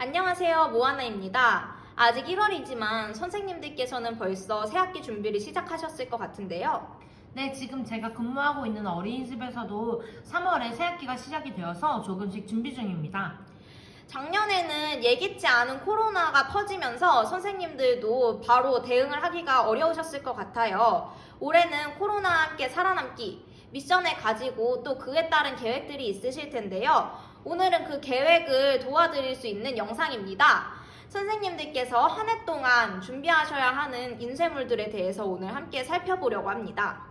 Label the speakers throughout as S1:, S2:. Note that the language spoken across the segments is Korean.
S1: 안녕하세요. 모아나입니다. 아직 1월이지만 선생님들께서는 벌써 새학기 준비를 시작하셨을 것 같은데요.
S2: 네, 지금 제가 근무하고 있는 어린이집에서도 3월에 새학기가 시작이 되어서 조금씩 준비 중입니다.
S1: 작년에는 예기치 않은 코로나가 퍼지면서 선생님들도 바로 대응을 하기가 어려우셨을 것 같아요. 올해는 코로나와 함께 살아남기 미션을 가지고 또 그에 따른 계획들이 있으실 텐데요. 오늘은 그 계획을 도와드릴 수 있는 영상입니다. 선생님들께서 한 해 동안 준비하셔야 하는 인쇄물들에 대해서 오늘 함께 살펴보려고 합니다.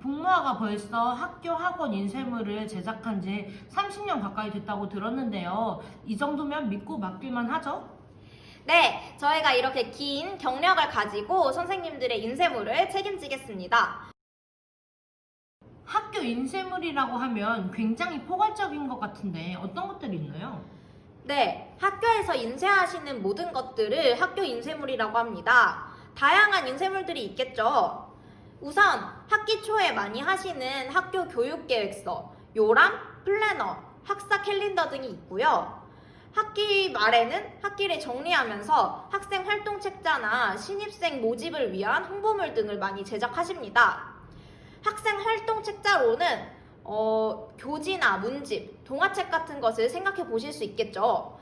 S2: 북모아가 벌써 학교 학원 인쇄물을 제작한 지 30년 가까이 됐다고 들었는데요. 이 정도면 믿고 맡길만 하죠?
S1: 네, 저희가 이렇게 긴 경력을 가지고 선생님들의 인쇄물을 책임지겠습니다.
S2: 학교 인쇄물이라고 하면 굉장히 포괄적인 것 같은데 어떤 것들이 있나요?
S1: 네, 학교에서 인쇄하시는 모든 것들을 학교 인쇄물이라고 합니다. 다양한 인쇄물들이 있겠죠. 우선 학기 초에 많이 하시는 학교 교육 계획서, 요람, 플래너, 학사 캘린더 등이 있고요. 학기 말에는 학기를 정리하면서 학생 활동 책자나 신입생 모집을 위한 홍보물 등을 많이 제작하십니다. 학생 활동 책자로는 어, 교지나 문집, 동화책 같은 것을 생각해 보실 수 있겠죠.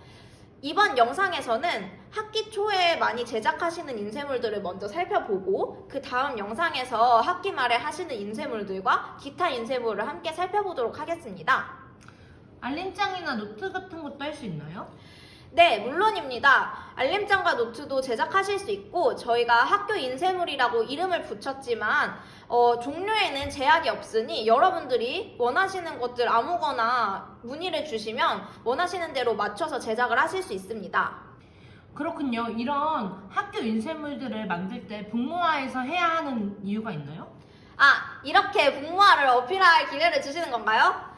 S1: 이번 영상에서는 학기 초에 많이 제작하시는 인쇄물들을 먼저 살펴보고 그 다음 영상에서 학기 말에 하시는 인쇄물들과 기타 인쇄물을 함께 살펴보도록 하겠습니다.
S2: 알림장이나 노트 같은 것도 할 수 있나요?
S1: 네, 물론입니다. 알림장과 노트도 제작하실 수 있고 저희가 학교 인쇄물이라고 이름을 붙였지만 어, 종류에는 제약이 없으니 여러분들이 원하시는 것들 아무거나 문의를 주시면 원하시는 대로 맞춰서 제작을 하실 수 있습니다.
S2: 그렇군요. 이런 학교 인쇄물들을 만들 때 북모아에서 해야 하는 이유가 있나요?
S1: 아, 이렇게 북무화를 어필할 기회를 주시는 건가요?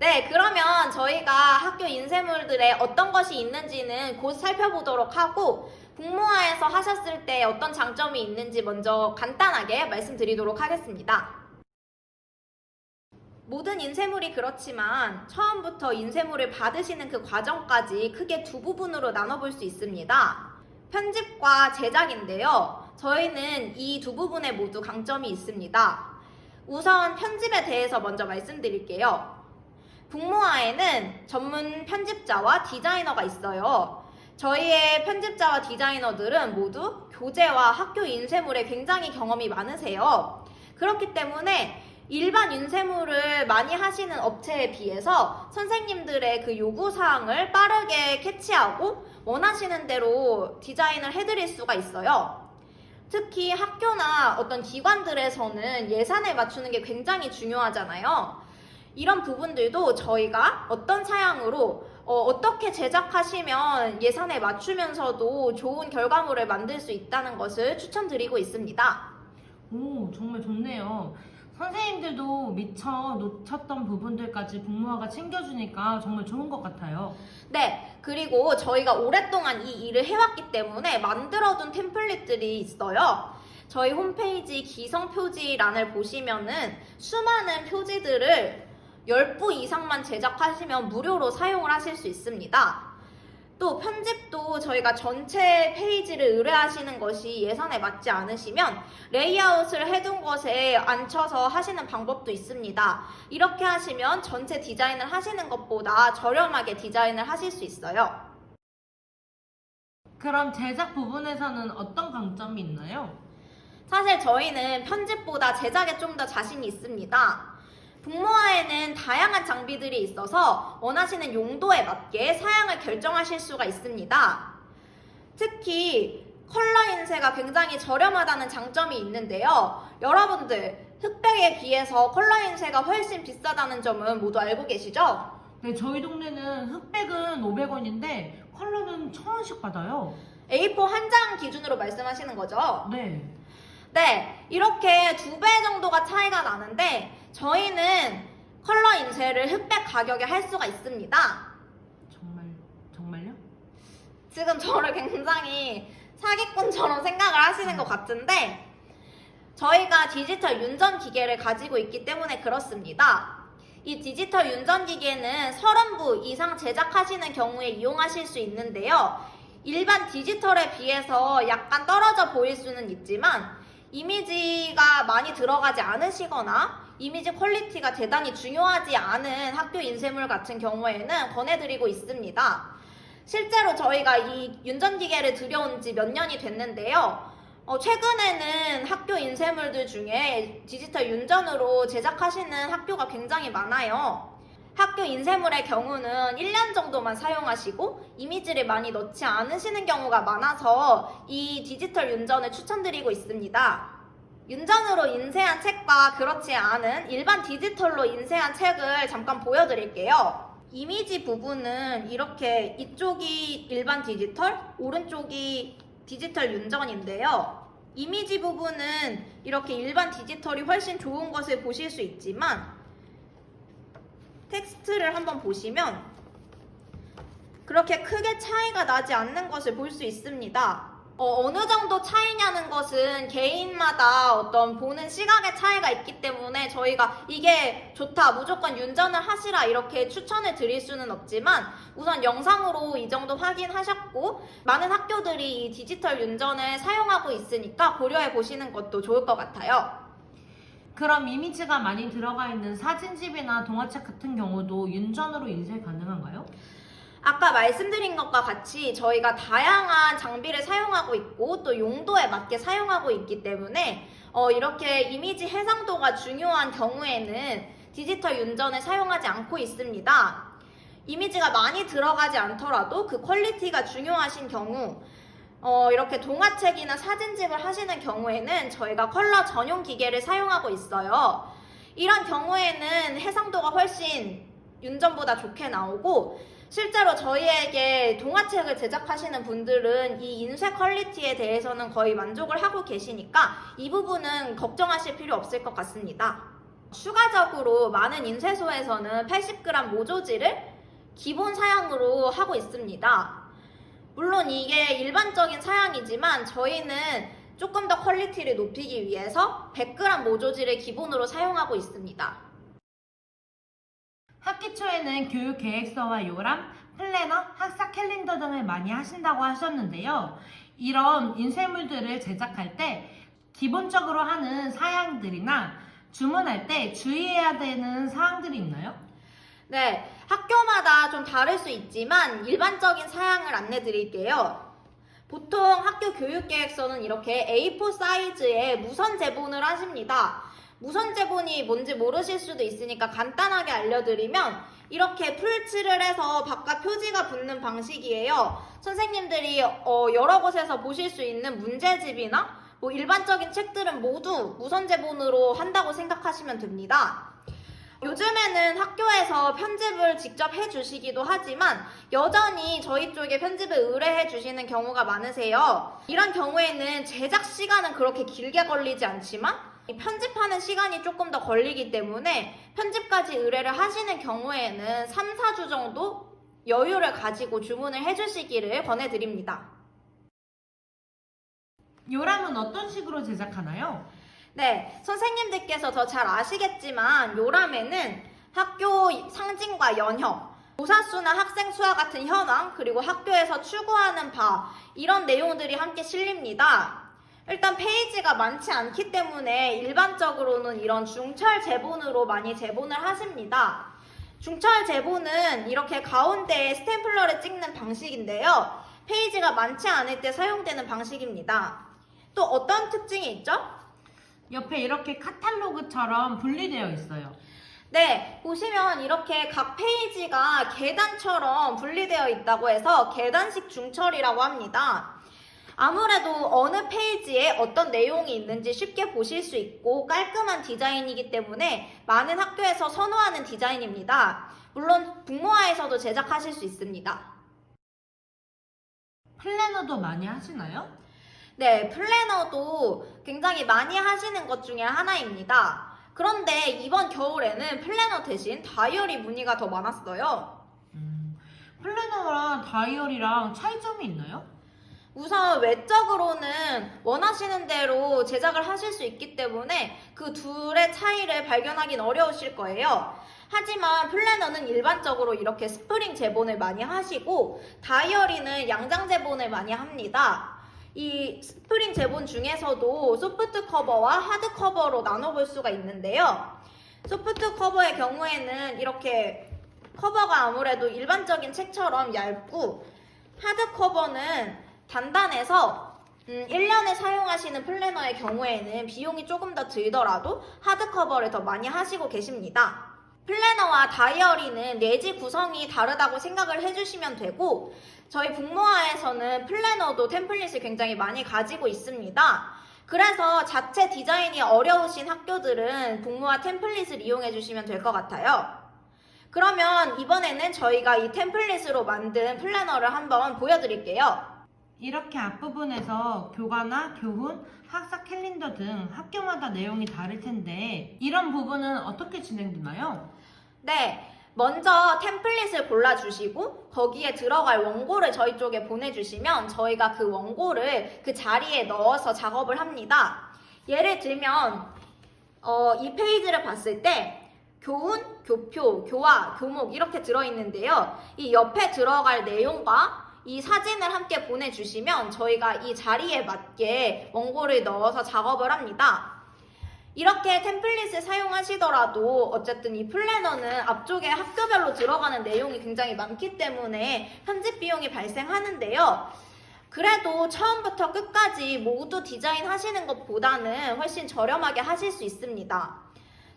S1: 네, 그러면 저희가 학교 인쇄물들에 어떤 것이 있는지는 곧 살펴보도록 하고 북무화에서 하셨을 때 어떤 장점이 있는지 먼저 간단하게 말씀드리도록 하겠습니다. 모든 인쇄물이 그렇지만 처음부터 인쇄물을 받으시는 그 과정까지 크게 두 부분으로 나눠볼 수 있습니다. 편집과 제작인데요. 저희는 이 두 부분에 모두 강점이 있습니다. 우선 편집에 대해서 먼저 말씀드릴게요. 북모아에는 전문 편집자와 디자이너가 있어요. 저희의 편집자와 디자이너들은 모두 교재와 학교 인쇄물에 굉장히 경험이 많으세요. 그렇기 때문에 일반 인쇄물을 많이 하시는 업체에 비해서 선생님들의 그 요구사항을 빠르게 캐치하고 원하시는 대로 디자인을 해드릴 수가 있어요. 특히 학교나 어떤 기관들에서는 예산을 맞추는 게 굉장히 중요하잖아요. 이런 부분들도 저희가 어떤 사양으로 어, 떻게 제작하시면 예산에 맞추면서도 좋은 결과물을 만들 수 있다는 것을 추천드리고 있습니다.
S2: 오, 정말 좋네요. 선생님들도 미처 놓쳤던 부분들까지 북모아가 챙겨주니까 정말 좋은 것 같아요.
S1: 네, 그리고 저희가 오랫동안 이 일을 해왔기 때문에 만들어둔 템플릿들이 있어요. 저희 홈페이지 기성 표지란을 보시면은 수많은 표지들을 10부 이상만 제작하시면 무료로 사용을 하실 수 있습니다. 또 편집도 저희가 전체 페이지를 의뢰하시는 것이 예산에 맞지 않으시면 레이아웃을 해둔 것에 앉혀서 하시는 방법도 있습니다. 이렇게 하시면 전체 디자인을 하시는 것보다 저렴하게 디자인을 하실 수 있어요.
S2: 그럼 제작 부분에서는 어떤 강점이 있나요?
S1: 사실 저희는 편집보다 제작에 좀 더 자신이 있습니다. 북모아에는 다양한 장비들이 있어서 원하시는 용도에 맞게 사양을 결정하실 수가 있습니다. 특히 컬러 인쇄가 굉장히 저렴하다는 장점이 있는데요. 여러분들, 흑백에 비해서 컬러 인쇄가 훨씬 비싸다는 점은 모두 알고 계시죠?
S2: 네, 저희 동네는 흑백은 500원인데 컬러는 1000원씩 받아요.
S1: A4 한 장 기준으로 말씀하시는 거죠?
S2: 네.
S1: 네, 이렇게 두 배 정도가 차이가 나는데 저희는 컬러 인쇄를 흑백 가격에 할 수가 있습니다.
S2: 정말 정말요?
S1: 지금 저를 굉장히 사기꾼처럼 생각을 하시는 것 같은데 저희가 디지털 윤전 기계를 가지고 있기 때문에 그렇습니다. 이 디지털 윤전 기계는 30부 이상 제작하시는 경우에 이용하실 수 있는데요. 일반 디지털에 비해서 약간 떨어져 보일 수는 있지만 이미지가 많이 들어가지 않으시거나 이미지 퀄리티가 대단히 중요하지 않은 학교 인쇄물 같은 경우에는 권해드리고 있습니다. 실제로 저희가 이 윤전기계를 들여온 지 몇 년이 됐는데요. 어, 최근에는 학교 인쇄물들 중에 디지털 윤전으로 제작하시는 학교가 굉장히 많아요. 학교 인쇄물의 경우는 1년 정도만 사용하시고 이미지를 많이 넣지 않으시는 경우가 많아서 이 디지털 윤전을 추천드리고 있습니다. 윤전으로 인쇄한 책과 그렇지 않은 일반 디지털로 인쇄한 책을 잠깐 보여드릴게요. 이미지 부분은 이렇게 이쪽이 일반 디지털, 오른쪽이 디지털 윤전인데요. 이미지 부분은 이렇게 일반 디지털이 훨씬 좋은 것을 보실 수 있지만 텍스트를 한번 보시면 그렇게 크게 차이가 나지 않는 것을 볼 수 있습니다. 어, 느 정도 차이냐는 것은 개인마다 어떤 보는 시각의 차이가 있기 때문에 저희가 이게 좋다, 무조건 윤전을 하시라 이렇게 추천을 드릴 수는 없지만 우선 영상으로 이 정도 확인하셨고 많은 학교들이 이 디지털 윤전을 사용하고 있으니까 고려해 보시는 것도 좋을 것 같아요.
S2: 그럼 이미지가 많이 들어가 있는 사진집이나 동화책 같은 경우도 윤전으로 인쇄 가능한가요?
S1: 아까 말씀드린 것과 같이 저희가 다양한 장비를 사용하고 있고 또 용도에 맞게 사용하고 있기 때문에 어, 이렇게 이미지 해상도가 중요한 경우에는 디지털 윤전을 사용하지 않고 있습니다. 이미지가 많이 들어가지 않더라도 그 퀄리티가 중요하신 경우 어, 이렇게 동화책이나 사진집을 하시는 경우에는 저희가 컬러 전용 기계를 사용하고 있어요. 이런 경우에는 해상도가 훨씬 윤전보다 좋게 나오고 실제로 저희에게 동화책을 제작하시는 분들은 이 인쇄 퀄리티에 대해서는 거의 만족을 하고 계시니까 이 부분은 걱정하실 필요 없을 것 같습니다. 추가적으로 많은 인쇄소에서는 80g 모조지를 기본 사양으로 하고 있습니다. 물론 이게 일반적인 사양이지만 저희는 조금 더 퀄리티를 높이기 위해서 100g 모조지를 기본으로 사용하고 있습니다.
S2: 학기 초에는 교육 계획서와 요람, 플래너, 학사 캘린더 등을 많이 하신다고 하셨는데요. 이런 인쇄물들을 제작할 때 기본적으로 하는 사양들이나 주문할 때 주의해야 되는 사항들이 있나요?
S1: 네, 학교마다 좀 다를 수 있지만 일반적인 사양을 안내 드릴게요. 보통 학교 교육계획서는 이렇게 A4 사이즈에 무선 제본을 하십니다. 무선 제본이 뭔지 모르실 수도 있으니까 간단하게 알려드리면 이렇게 풀칠을 해서 바깥 표지가 붙는 방식이에요. 선생님들이 어, 여러 곳에서 보실 수 있는 문제집이나 뭐 일반적인 책들은 모두 무선 제본으로 한다고 생각하시면 됩니다. 요즘에는 학교에서 편집을 직접 해주시기도 하지만 여전히 저희 쪽에 편집을 의뢰해 주시는 경우가 많으세요. 이런 경우에는 제작 시간은 그렇게 길게 걸리지 않지만 이 편집하는 시간이 조금 더 걸리기 때문에 편집까지 의뢰를 하시는 경우에는 3, 4주 정도 여유를 가지고 주문을 해주시기를 권해드립니다.
S2: 요람은 어떤 식으로 제작하나요?
S1: 네, 선생님들께서 더 잘 아시겠지만 요람에는 학교 상징과 연형, 교사수나 학생 수와 같은 현황, 그리고 학교에서 추구하는 바 이런 내용들이 함께 실립니다. 일단 페이지가 많지 않기 때문에 일반적으로는 이런 중철 제본으로 많이 제본을 하십니다. 중철 제본은 이렇게 가운데에 스탬플러를 찍는 방식인데요. 페이지가 많지 않을 때 사용되는 방식입니다. 또 어떤 특징이 있죠?
S2: 옆에 이렇게 카탈로그처럼 분리되어 있어요.
S1: 네, 보시면 이렇게 각 페이지가 계단처럼 분리되어 있다고 해서 계단식 중철이라고 합니다. 아무래도 어느 페이지에 어떤 내용이 있는지 쉽게 보실 수 있고 깔끔한 디자인이기 때문에 많은 학교에서 선호하는 디자인입니다. 물론 북모아에서도 제작하실 수 있습니다.
S2: 플래너도 많이 하시나요?
S1: 네, 플래너도 굉장히 많이 하시는 것 중에 하나입니다. 그런데 이번 겨울에는 플래너 대신 다이어리 문의가 더 많았어요.
S2: 음, 플래너랑 다이어리랑 차이점이 있나요?
S1: 우선 외적으로는 원하시는 대로 제작을 하실 수 있기 때문에 그 둘의 차이를 발견하긴 어려우실 거예요. 하지만 플래너는 일반적으로 이렇게 스프링 제본을 많이 하시고 다이어리는 양장 제본을 많이 합니다. 이 스프링 제본 중에서도 소프트 커버와 하드 커버로 나눠볼 수가 있는데요. 소프트 커버의 경우에는 이렇게 커버가 아무래도 일반적인 책처럼 얇고 하드 커버는 단단해서 음, 1년에 사용하시는 플래너의 경우에는 비용이 조금 더 들더라도 하드 커버를 더 많이 하시고 계십니다. 플래너와 다이어리는 내지 구성이 다르다고 생각을 해주시면 되고 저희 북모아에서는 플래너도 템플릿을 굉장히 많이 가지고 있습니다. 그래서 자체 디자인이 어려우신 학교들은 북모아 템플릿을 이용해 주시면 될 것 같아요. 그러면 이번에는 저희가 이 템플릿으로 만든 플래너를 한번 보여드릴게요.
S2: 이렇게 앞부분에서 교과나 교훈, 학사 캘린더 등 학교마다 내용이 다를 텐데 이런 부분은 어떻게 진행되나요?
S1: 네, 먼저 템플릿을 골라주시고 거기에 들어갈 원고를 저희 쪽에 보내주시면 저희가 그 원고를 그 자리에 넣어서 작업을 합니다. 예를 들면 어, 이 페이지를 봤을 때 교훈, 교표, 교화, 교목 이렇게 들어있는데요. 이 옆에 들어갈 내용과 이 사진을 함께 보내주시면 저희가 이 자리에 맞게 원고를 넣어서 작업을 합니다. 이렇게 템플릿을 사용하시더라도 어쨌든 이 플래너는 앞쪽에 학교별로 들어가는 내용이 굉장히 많기 때문에 편집 비용이 발생하는데요. 그래도 처음부터 끝까지 모두 디자인 하시는 것보다는 훨씬 저렴하게 하실 수 있습니다.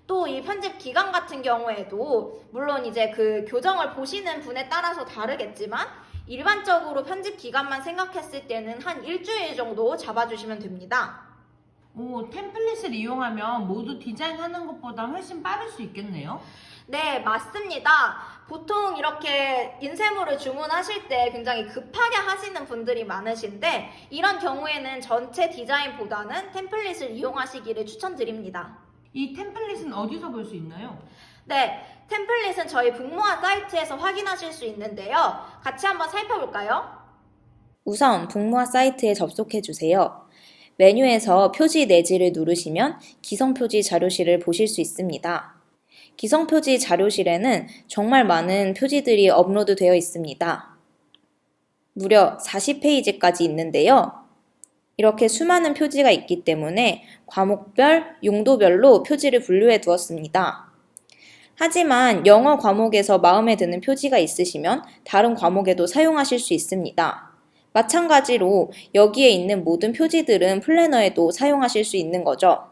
S1: 또 이 편집 기간 같은 경우에도 물론 이제 그 교정을 보시는 분에 따라서 다르겠지만 일반적으로 편집 기간만 생각했을 때는 한 일주일 정도 잡아주시면 됩니다.
S2: 오, 템플릿을 이용하면 모두 디자인하는 것보다 훨씬 빠를 수 있겠네요.
S1: 네, 맞습니다. 보통 이렇게 인쇄물을 주문하실 때 굉장히 급하게 하시는 분들이 많으신데 이런 경우에는 전체 디자인보다는 템플릿을 이용하시기를 추천드립니다.
S2: 이 템플릿은 어디서 볼 수 있나요?
S1: 네, 템플릿은 저희 북모아 사이트에서 확인하실 수 있는데요. 같이 한번 살펴볼까요?
S3: 우선 북모아 사이트에 접속해 주세요. 메뉴에서 표지 내지를 누르시면 기성표지 자료실을 보실 수 있습니다. 기성표지 자료실에는 정말 많은 표지들이 업로드 되어 있습니다. 무려 40페이지까지 있는데요. 이렇게 수많은 표지가 있기 때문에 과목별, 용도별로 표지를 분류해 두었습니다. 하지만 영어 과목에서 마음에 드는 표지가 있으시면 다른 과목에도 사용하실 수 있습니다. 마찬가지로 여기에 있는 모든 표지들은 플래너에도 사용하실 수 있는 거죠.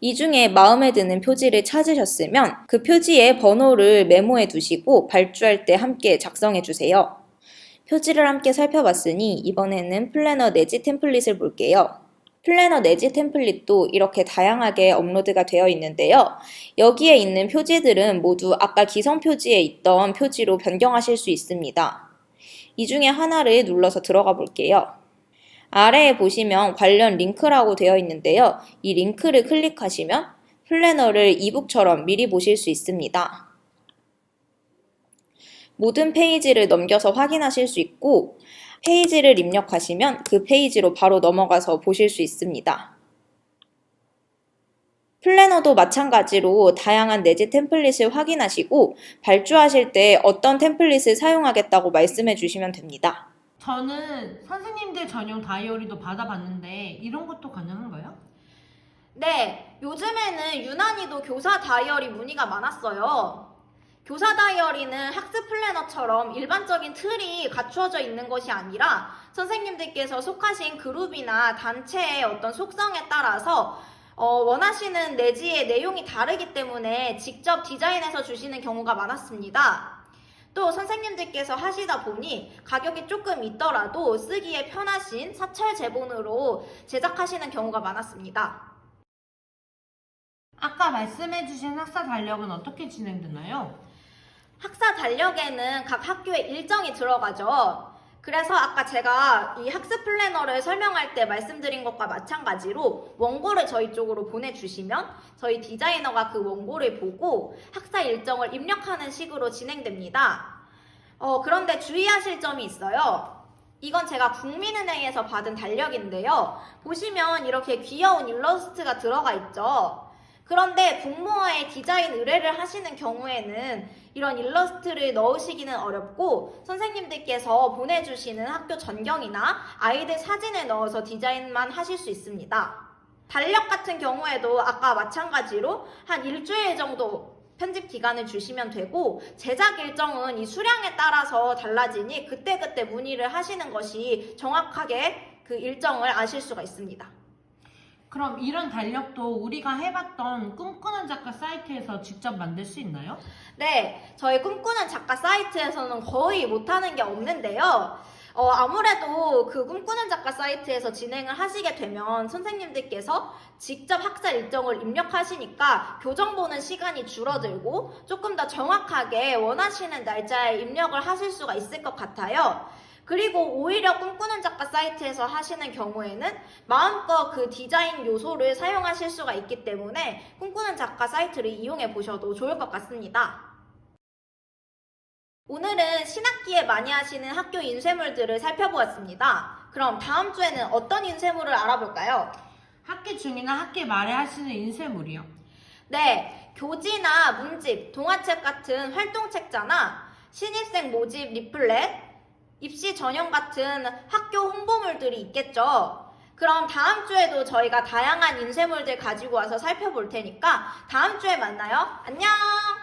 S3: 이 중에 마음에 드는 표지를 찾으셨으면 그 표지의 번호를 메모해 두시고 발주할 때 함께 작성해 주세요. 표지를 함께 살펴봤으니 이번에는 플래너 내지 템플릿을 볼게요. 플래너 내지 템플릿도 이렇게 다양하게 업로드가 되어 있는데요. 여기에 있는 표지들은 모두 아까 기성 표지에 있던 표지로 변경하실 수 있습니다. 이 중에 하나를 눌러서 들어가 볼게요. 아래에 보시면 관련 링크라고 되어 있는데요. 이 링크를 클릭하시면 플래너를 이북처럼 미리 보실 수 있습니다. 모든 페이지를 넘겨서 확인하실 수 있고 페이지를 입력하시면 그 페이지로 바로 넘어가서 보실 수 있습니다. 플래너도 마찬가지로 다양한 내지 템플릿을 확인하시고 발주하실 때 어떤 템플릿을 사용하겠다고 말씀해 주시면 됩니다.
S2: 저는 선생님들 전용 다이어리도 받아봤는데 이런 것도 가능한가요?
S1: 네, 요즘에는 유난히도 교사 다이어리 문의가 많았어요. 교사 다이어리는 학습 플래너처럼 일반적인 틀이 갖추어져 있는 것이 아니라 선생님들께서 속하신 그룹이나 단체의 어떤 속성에 따라서 어, 원하시는 내지의 내용이 다르기 때문에 직접 디자인해서 주시는 경우가 많았습니다. 또 선생님들께서 하시다 보니 가격이 조금 있더라도 쓰기에 편하신 사철 제본으로 제작하시는 경우가 많았습니다.
S2: 아까 말씀해주신 학사 달력은 어떻게 진행되나요?
S1: 학사 달력에는 각 학교의 일정이 들어가죠. 그래서 아까 제가 이 학습 플래너를 설명할 때 말씀드린 것과 마찬가지로 원고를 저희 쪽으로 보내주시면 저희 디자이너가 그 원고를 보고 학사 일정을 입력하는 식으로 진행됩니다. 어, 그런데 주의하실 점이 있어요. 이건 제가 국민은행에서 받은 달력인데요. 보시면 이렇게 귀여운 일러스트가 들어가 있죠. 그런데 국모와의 디자인 의뢰를 하시는 경우에는 이런 일러스트를 넣으시기는 어렵고 선생님들께서 보내주시는 학교 전경이나 아이들 사진을 넣어서 디자인만 하실 수 있습니다. 달력 같은 경우에도 아까 마찬가지로 한 일주일 정도 편집 기간을 주시면 되고 제작 일정은 이 수량에 따라서 달라지니 그때그때 문의를 하시는 것이 정확하게 그 일정을 아실 수가 있습니다.
S2: 그럼 이런 달력도 우리가 해봤던 꿈꾸는 작가 사이트에서 직접 만들 수 있나요?
S1: 네, 저희 꿈꾸는 작가 사이트에서는 거의 못하는 게 없는데요. 어, 아무래도 그 꿈꾸는 작가 사이트에서 진행을 하시게 되면 선생님들께서 직접 학사 일정을 입력하시니까 교정 보는 시간이 줄어들고 조금 더 정확하게 원하시는 날짜에 입력을 하실 수가 있을 것 같아요. 그리고 오히려 꿈꾸는 작가 사이트에서 하시는 경우에는 마음껏 그 디자인 요소를 사용하실 수가 있기 때문에 꿈꾸는 작가 사이트를 이용해 보셔도 좋을 것 같습니다. 오늘은 신학기에 많이 하시는 학교 인쇄물들을 살펴보았습니다. 그럼 다음 주에는 어떤 인쇄물을 알아볼까요?
S2: 학기 중이나 학기 말에 하시는 인쇄물이요.
S1: 네, 교지나 문집, 동화책 같은 활동책자나 신입생 모집 리플렛, 입시 전형 같은 학교 홍보물들이 있겠죠. 그럼 다음 주에도 저희가 다양한 인쇄물들 가지고 와서 살펴볼 테니까 다음 주에 만나요. 안녕!